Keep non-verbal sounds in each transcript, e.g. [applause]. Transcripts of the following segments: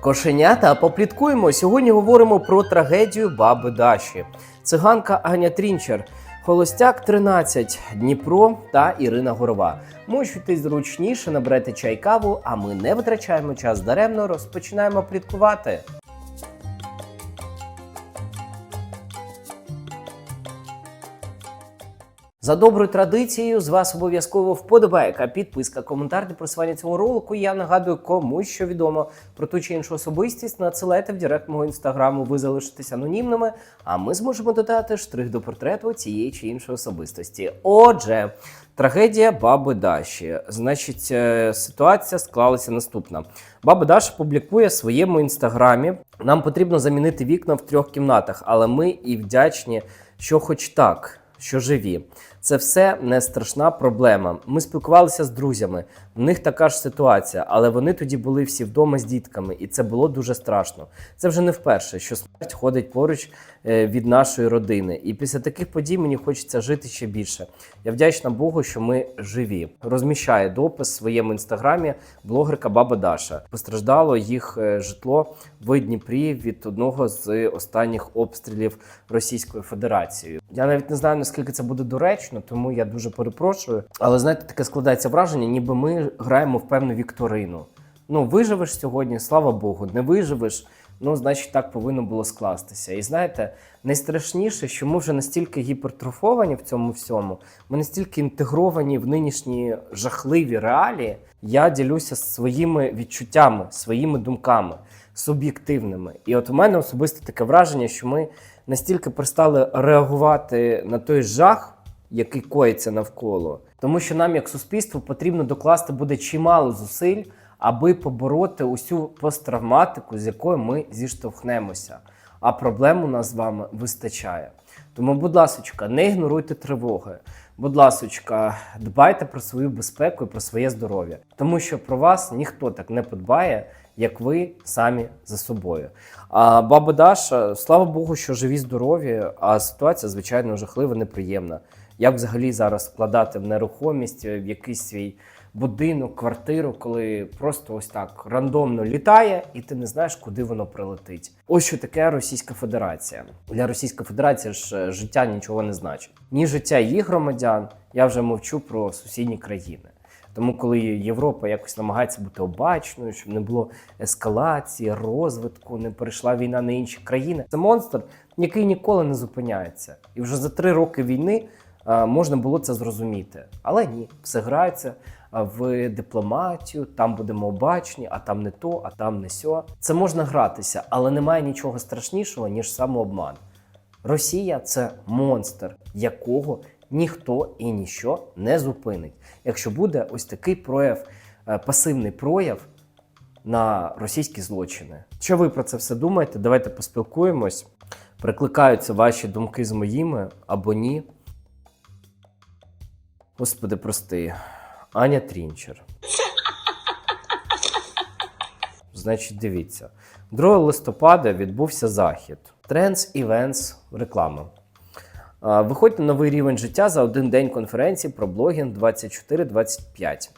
Кошенята, попліткуємо. Сьогодні говоримо про трагедію баби Даші. Циганка Аня Трінчер, Холостяк 13, Дніпро та Ірина Горова. Мучуйтесь зручніше, наберете чай каву, а ми не витрачаємо час даремно, розпочинаємо пліткувати. За доброю традицією, з вас обов'язково вподобайка, підписка, коментар для просування цього ролику. Я нагадую, кому що відомо про ту чи іншу особистість. Надсилайте в директ мого інстаграму, ви залишитесь анонімними, а ми зможемо додати штрих до портрету цієї чи іншої особистості. Отже, трагедія баби Даші. Значить, е, ситуація склалася наступна. Баба Даша публікує в своєму інстаграмі. Нам потрібно замінити вікна в трьох кімнатах, але ми і вдячні, що хоч так що живі. Це все не страшна проблема. Ми спілкувалися з друзями. В них така ж ситуація, але вони тоді були всі вдома з дітками, і це було дуже страшно. Це вже не вперше, що смерть ходить поруч е, від нашої родини. І після таких подій мені хочеться жити ще більше. Я вдячна Богу, що ми живі. Розміщає допис в своєму інстаграмі блогерка Баба Даша. Постраждало їх е, житло в Дніпрі від одного з останніх обстрілів Російською Федерацією. Я навіть не знаю наскільки це буде доречно, тому я дуже перепрошую. Але знаєте, таке складається враження, ніби ми граємо в певну вікторину. Ну, виживеш сьогодні, слава Богу, не виживеш. Ну, значить, так повинно було скластися. І знаєте, найстрашніше, що ми вже настільки гіпертрофовані в цьому всьому, ми настільки інтегровані в нинішні жахливі реалії. Я ділюся своїми відчуттями, своїми думками суб'єктивними. І от у мене особисто таке враження, що ми настільки перестали реагувати на той жах, який коїться навколо, тому що нам, як суспільству, потрібно докласти буде чимало зусиль, аби побороти усю посттравматику, з якою ми зіштовхнемося. А проблем у нас з вами вистачає. Тому, будь ласочка, не ігноруйте тривоги. Будь ласочка, дбайте про свою безпеку і про своє здоров'я, тому що про вас ніхто так не подбає, як ви самі за собою. А баба Даша, слава Богу, що живі, здорові, а ситуація, звичайно, жахлива, неприємна. Як взагалі зараз вкладати в нерухомість в якийсь свій будинок, квартиру, коли просто ось так рандомно літає, і ти не знаєш, куди воно прилетить. Ось що таке Російська Федерація. Для Російської Федерації ж е, життя нічого не значить. Ні життя їх громадян, я вже мовчу про сусідні країни. Тому, коли Європа якось намагається бути обачною, щоб не було ескалації, розвитку, не перейшла війна на інші країни, це монстр, який ніколи не зупиняється. І вже за три роки війни можна було це зрозуміти. Але ні, все грається е, в дипломатію, там будемо обачні, а там не то, а там не сьо. Це можна гратися, але немає нічого страшнішого, ніж самообман. Росія це монстр, якого ніхто і ніщо не зупинить. Якщо буде ось такий прояв, е, пасивний прояв на російські злочини. Що ви про це все думаєте? Давайте поспілкуємось. Прикликаються ваші думки з моїми або ні. Господи, прости. Аня Трінчер. Значить, дивіться. 2 листопада відбувся захід. Trends Events реклама. А, Виходьте на новий рівень життя за один день конференції про блогінг 24-25.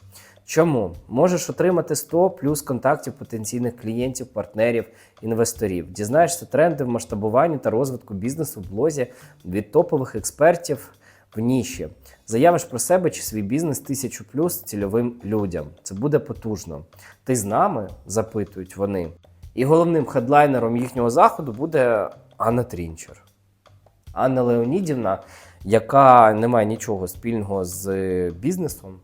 Чому? Можеш отримати 100 плюс контактів потенційних клієнтів, партнерів, інвесторів. Дізнаєшся тренди в масштабуванні та розвитку бізнесу в блозі від топових експертів в ніші. Заявиш про себе чи свій бізнес тисячу плюс цільовим людям. Це буде потужно. Ти з нами? запитують вони. І головним хедлайнером їхнього заходу буде Анна Трінчер. Анна Леонідівна, яка не має нічого спільного з бізнесом,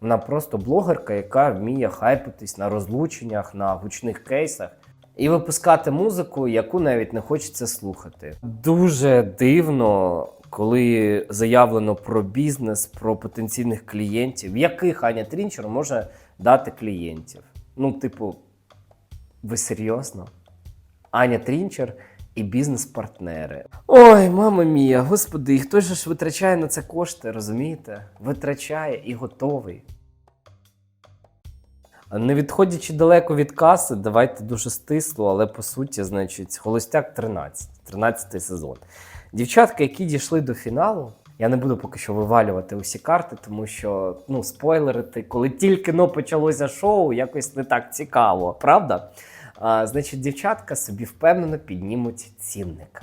вона просто блогерка, яка вміє хайпитись на розлученнях, на гучних кейсах і випускати музику, яку навіть не хочеться слухати. Дуже дивно, коли заявлено про бізнес, про потенційних клієнтів, яких Аня Трінчер може дати клієнтів. Ну, типу, ви серйозно? Аня Трінчер і бізнес-партнери. Ой, мама мія, господи, і хто ж витрачає на це кошти, розумієте? Витрачає і готовий. Не відходячи далеко від каси, давайте дуже стисло, але по суті, значить, Холостяк 13, 13 сезон. Дівчатка, які дійшли до фіналу, я не буду поки що вивалювати усі карти, тому що ну, спойлерити, коли тільки но почалося шоу, якось не так цікаво, правда? А, значить, дівчатка собі впевнено піднімуть цінник.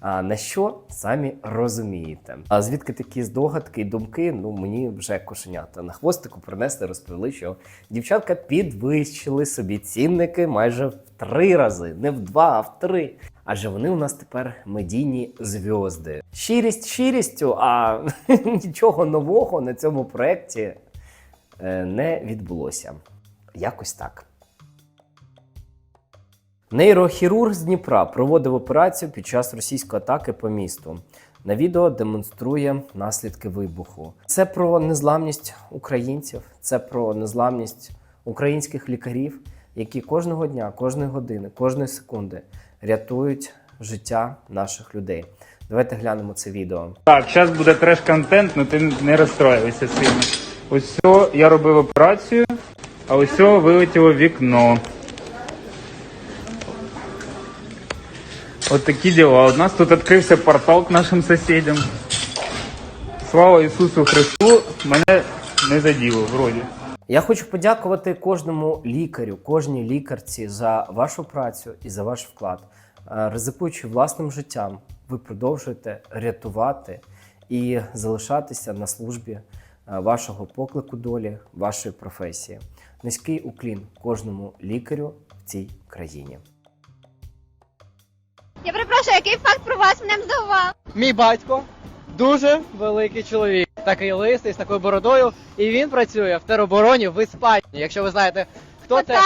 А на що самі розумієте? А звідки такі здогадки і думки? Ну мені вже кошенята на хвостику принесли, розповіли, що дівчатка підвищили собі цінники майже в три рази, не в два, а в три. Адже вони у нас тепер медійні зв'язди. Щирість щирістю, а [laughs] нічого нового на цьому проєкті е, не відбулося. Якось так. Нейрохірург з Дніпра проводив операцію під час російської атаки по місту. На відео демонструє наслідки вибуху. Це про незламність українців, це про незламність українських лікарів, які кожного дня, кожної години, кожної секунди рятують життя наших людей. Давайте глянемо це відео. Так, зараз буде треш-контент, але ти не розстроюйся сильно. Ось все, я робив операцію, а ось все вилетіло вікно. От такі діла. У нас тут відкрився портал к нашим сусідям. Слава Ісусу Христу, мене не заділо, вроді. Я хочу подякувати кожному лікарю, кожній лікарці за вашу працю і за ваш вклад. Е, Ризикуючи власним життям, ви продовжуєте рятувати і залишатися на службі е, вашого поклику долі, вашої професії. Низький уклін кожному лікарю в цій країні. Я перепрошую, який факт про вас мене здивував? Мій батько дуже великий чоловік, такий лисий з такою бородою, і він працює в теробороні в Іспанії. Якщо ви знаєте, хто це,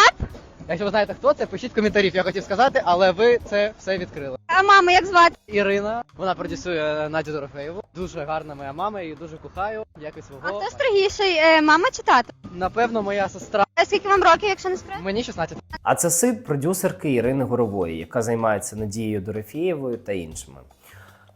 якщо ви знаєте, хто це, пишіть в коментарів. Я хотів сказати, але ви це все відкрили. А маму як звати? Ірина, вона продюсує Надю Дорофеєву. Дуже гарна моя мама, її дуже кохаю, як і А свого. хто строгіший, е, мама чи тато? Напевно, моя сестра. Е, Скільки вам років, якщо не секрет? Мені 16. А це син продюсерки Ірини Горової, яка займається Надією Дорофєєвою та іншими.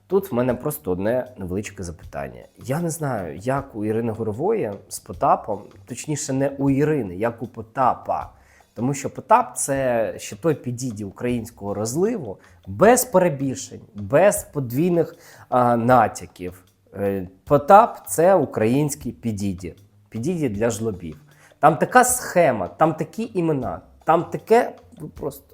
Тут в мене просто одне невеличке запитання. Я не знаю, як у Ірини Горової з Потапом, точніше, не у Ірини, як у Потапа. Тому що Потап це ще той підіді українського розливу без перебільшень, без подвійних а, натяків. Е, Потап це український підіді, підіді для жлобів. Там така схема, там такі імена, там таке ну, просто.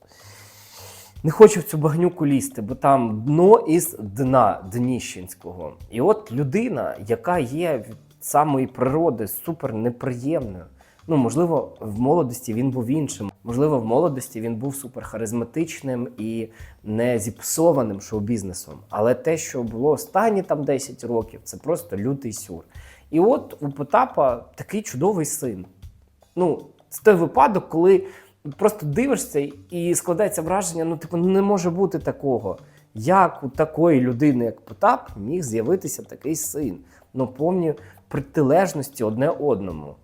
Не хочу в цю багнюку лізти, бо там дно із дна Дніщенського. І от людина, яка є від самої природи супер неприємною. Ну, можливо, в молодості він був іншим. Можливо, в молодості він був супер харизматичним і не зіпсованим шоу-бізнесом. Але те, що було останні там 10 років, це просто лютий сюр. І от у Потапа такий чудовий син. Ну, це той випадок, коли просто дивишся і складається враження: ну, типу, не може бути такого. Як у такої людини, як Потап, міг з'явитися такий син? Ну, повні протилежності одне одному.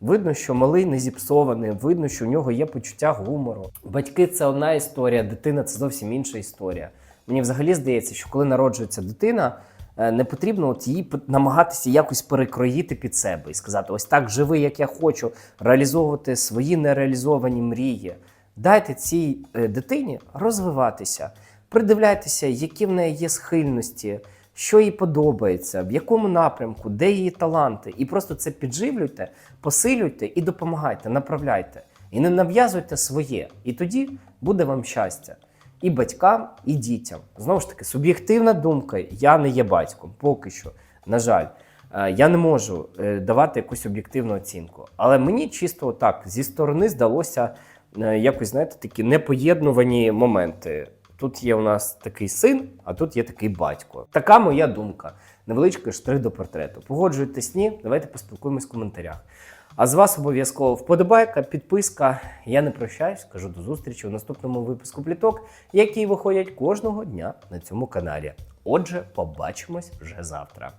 Видно, що малий не зіпсований, видно, що в нього є почуття гумору. Батьки це одна історія, дитина це зовсім інша історія. Мені взагалі здається, що коли народжується дитина, не потрібно от її намагатися якось перекроїти під себе і сказати: ось так живи, як я хочу, реалізовувати свої нереалізовані мрії. Дайте цій е, дитині розвиватися, придивляйтеся, які в неї є схильності, що їй подобається, в якому напрямку, де її таланти, і просто це підживлюйте, посилюйте і допомагайте, направляйте. І не нав'язуйте своє. І тоді буде вам щастя. І батькам, і дітям. Знову ж таки, суб'єктивна думка. Я не є батьком, поки що. На жаль, Е, я не можу е, давати якусь об'єктивну оцінку. Але мені чисто так зі сторони здалося е, якось, знаєте, такі непоєднувані моменти. Тут є у нас такий син, а тут є такий батько. Така моя думка. Невеличкий штрих до портрету. Погоджуєтесь ні? Давайте поспілкуємось в коментарях. А з вас обов'язково вподобайка, підписка. Я не прощаюсь, кажу до зустрічі у наступному випуску пліток, які виходять кожного дня на цьому каналі. Отже, побачимось вже завтра.